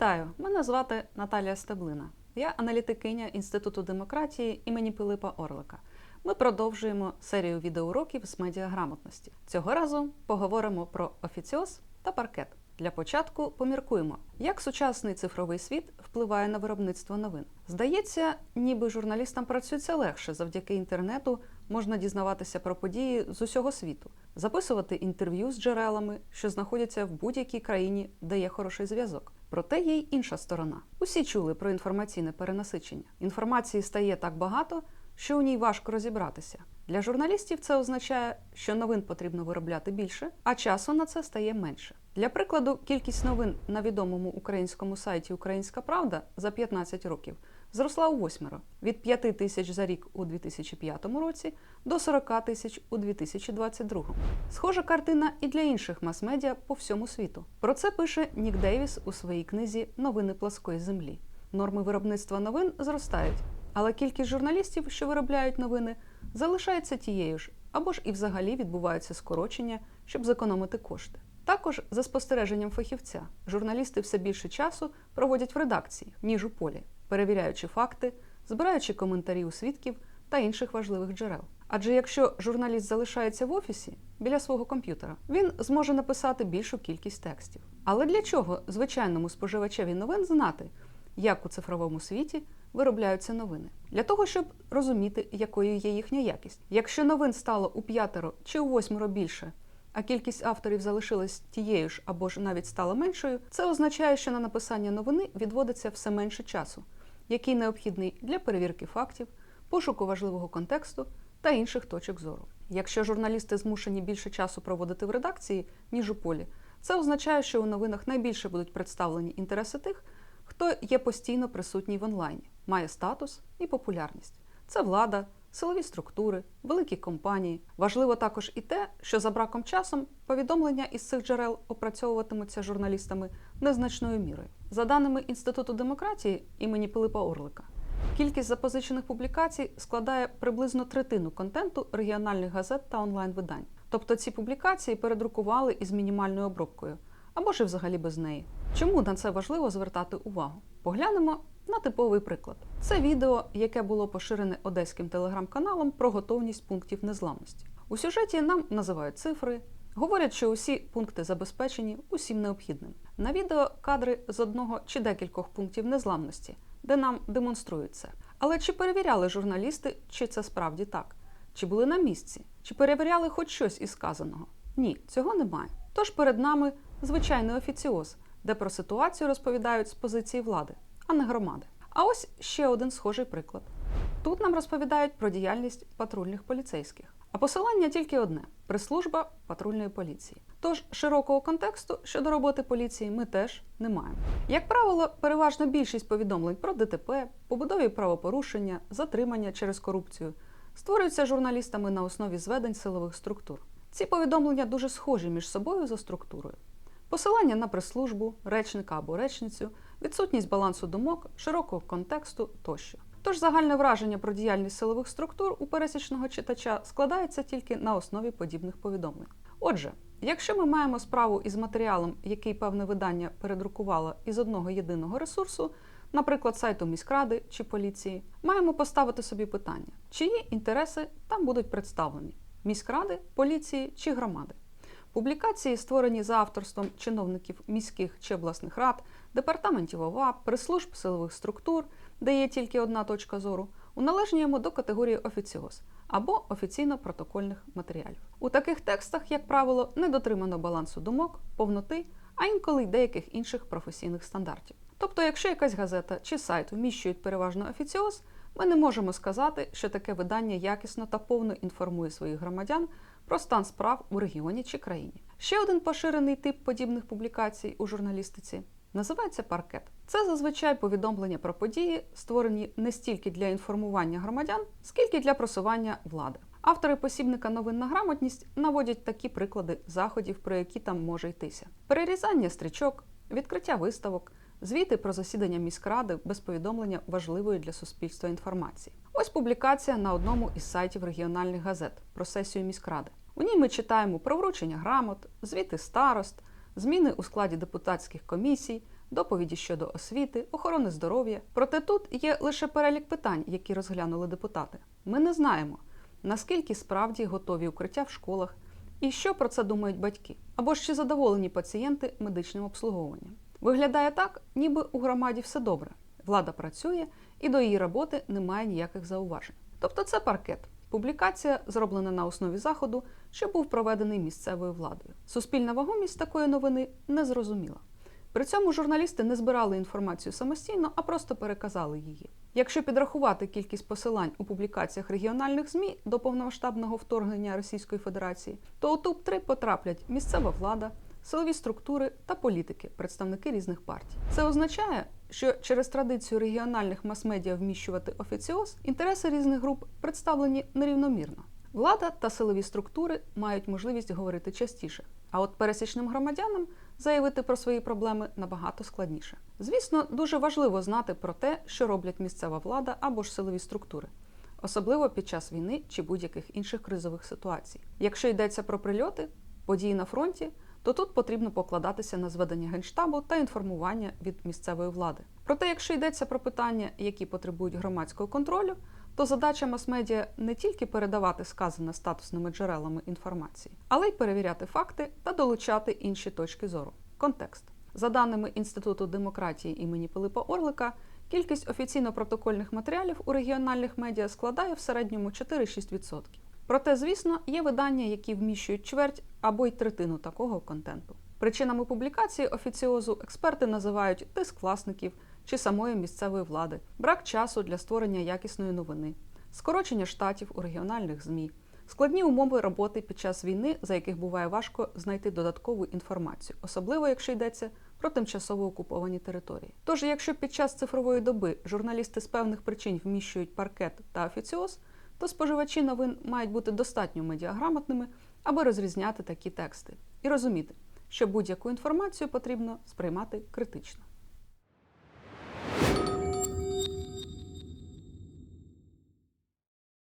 Вітаю! Мене звати Наталія Стеблина. Я аналітикиня Інституту демократії імені Пилипа Орлика. Ми продовжуємо серію відеоуроків з медіаграмотності. Цього разу поговоримо про офіціоз та паркет. Для початку поміркуємо, як сучасний цифровий світ впливає на виробництво новин. Здається, ніби журналістам працюється легше завдяки інтернету можна дізнаватися про події з усього світу, записувати інтерв'ю з джерелами, що знаходяться в будь-якій країні, де є хороший зв'язок. Проте є й інша сторона. Усі чули про інформаційне перенасичення. Інформації стає так багато, що у ній важко розібратися. Для журналістів це означає, що новин потрібно виробляти більше, а часу на це стає менше. Для прикладу, кількість новин на відомому українському сайті Українська Правда за 15 років зросла у восьмеро від 5 тисяч за рік у 2005 році до 40 тисяч у 2022. Схожа картина і для інших мас-медіа по всьому світу. Про це пише Нік Дейвіс у своїй книзі Новини плоскої землі. Норми виробництва новин зростають, але кількість журналістів, що виробляють новини, залишається тією ж, або ж і взагалі відбуваються скорочення, щоб зекономити кошти. Також, за спостереженням фахівця, журналісти все більше часу проводять в редакції, ніж у полі, перевіряючи факти, збираючи коментарі у свідків та інших важливих джерел. Адже якщо журналіст залишається в офісі біля свого комп'ютера, він зможе написати більшу кількість текстів. Але для чого звичайному споживачеві новин знати, як у цифровому світі виробляються новини? Для того, щоб розуміти, якою є їхня якість. Якщо новин стало у п'ятеро чи у восьмеро більше, а кількість авторів залишилась тією ж або ж навіть стала меншою, це означає, що на написання новини відводиться все менше часу, який необхідний для перевірки фактів, пошуку важливого контексту та інших точок зору. Якщо журналісти змушені більше часу проводити в редакції, ніж у полі, це означає, що у новинах найбільше будуть представлені інтереси тих, хто є постійно присутній в онлайні, має статус і популярність. Це влада, силові структури, великі компанії. Важливо також і те, що за браком часом повідомлення із цих джерел опрацьовуватимуться журналістами незначною мірою. За даними Інституту демократії імені Пилипа Орлика, кількість запозичених публікацій складає приблизно третину контенту регіональних газет та онлайн-видань. Тобто ці публікації передрукували із мінімальною обробкою або ж і взагалі без неї. Чому на це важливо звертати увагу? Поглянемо на типовий приклад. Це відео, яке було поширене одеським телеграм-каналом про готовність пунктів незламності. У сюжеті нам називають цифри, говорять, що усі пункти забезпечені усім необхідним. На відео кадри з одного чи декількох пунктів незламності, де нам демонструють це. Але чи перевіряли журналісти, чи це справді так? Чи були на місці? Чи перевіряли хоч щось із сказаного? Ні, цього немає. Тож перед нами звичайний офіціоз, де про ситуацію розповідають з позиції влади, а не громади. А ось ще один схожий приклад. Тут нам розповідають про діяльність патрульних поліцейських. А посилання тільки одне прес-служба патрульної поліції. Тож широкого контексту щодо роботи поліції ми теж не маємо. Як правило, переважна більшість повідомлень про ДТП, побудові правопорушення, затримання через корупцію створюються журналістами на основі зведень силових структур. Ці повідомлення дуже схожі між собою за структурою. Посилання на прес-службу, речника або речницю, відсутність балансу думок, широкого контексту тощо. Тож загальне враження про діяльність силових структур у пересічного читача складається тільки на основі подібних повідомлень. Отже, якщо ми маємо справу із матеріалом, який певне видання передрукувало із одного єдиного ресурсу, наприклад, сайту міськради чи поліції, маємо поставити собі питання, чиї інтереси там будуть представлені міськради, поліції чи громади. Публікації, створені за авторством чиновників міських чи обласних рад, департаментів ОВА, прес-служб силових структур, де є тільки одна точка зору, уналежнюємо до категорії офіціоз або офіційно-протокольних матеріалів. У таких текстах, як правило, не дотримано балансу думок, повноти, а інколи й деяких інших професійних стандартів. Тобто, якщо якась газета чи сайт вміщують переважно офіціоз, ми не можемо сказати, що таке видання якісно та повно інформує своїх громадян про стан справ у регіоні чи країні. Ще один поширений тип подібних публікацій у журналістиці називається паркет. Це зазвичай повідомлення про події, створені не стільки для інформування громадян, скільки для просування влади. Автори посібника новин на грамотність наводять такі приклади заходів, про які там може йтися: перерізання стрічок, відкриття виставок, звіти про засідання міськради без повідомлення важливої для суспільства інформації. Ось публікація на одному із сайтів регіональних газет про сесію міськради. У ній ми читаємо про вручення грамот, звіти старост, зміни у складі депутатських комісій, доповіді щодо освіти, охорони здоров'я. Проте тут є лише перелік питань, які розглянули депутати. Ми не знаємо, наскільки справді готові укриття в школах і що про це думають батьки, або ж чи задоволені пацієнти медичним обслуговуванням. Виглядає так, ніби у громаді все добре. Влада працює і до її роботи немає ніяких зауважень. Тобто це паркет. Публікація зроблена на основі заходу, що був проведений місцевою владою. Суспільна вагомість такої новини не зрозуміла. При цьому журналісти не збирали інформацію самостійно, а просто переказали її. Якщо підрахувати кількість посилань у публікаціях регіональних ЗМІ до повномасштабного вторгнення Російської Федерації, то у топ-3 потраплять місцева влада, силові структури та політики, представники різних партій. Це означає, що через традицію регіональних мас-медіа вміщувати офіціоз інтереси різних груп представлені нерівномірно. Влада та силові структури мають можливість говорити частіше, а от пересічним громадянам заявити про свої проблеми набагато складніше. Звісно, дуже важливо знати про те, що роблять місцева влада або ж силові структури, особливо під час війни чи будь-яких інших кризових ситуацій. Якщо йдеться про прильоти, події на фронті, то тут потрібно покладатися на зведення генштабу та інформування від місцевої влади. Проте, якщо йдеться про питання, які потребують громадського контролю, то задача мас-медіа не тільки передавати сказане статусними джерелами інформації, але й перевіряти факти та долучати інші точки зору. Контекст. За даними Інституту демократії імені Пилипа Орлика, кількість офіційно-протокольних матеріалів у регіональних медіа складає в середньому 4-6%. Проте, звісно, є видання, які вміщують чверть або й третину такого контенту. Причинами публікації офіціозу експерти називають тиск власників чи самої місцевої влади, брак часу для створення якісної новини, скорочення штатів у регіональних ЗМІ, складні умови роботи під час війни, за яких буває важко знайти додаткову інформацію, особливо якщо йдеться про тимчасово окуповані території. Тож, якщо під час цифрової доби журналісти з певних причин вміщують паркет та офіціоз, то споживачі новин мають бути достатньо медіаграмотними, аби розрізняти такі тексти і розуміти, що будь-яку інформацію потрібно сприймати критично.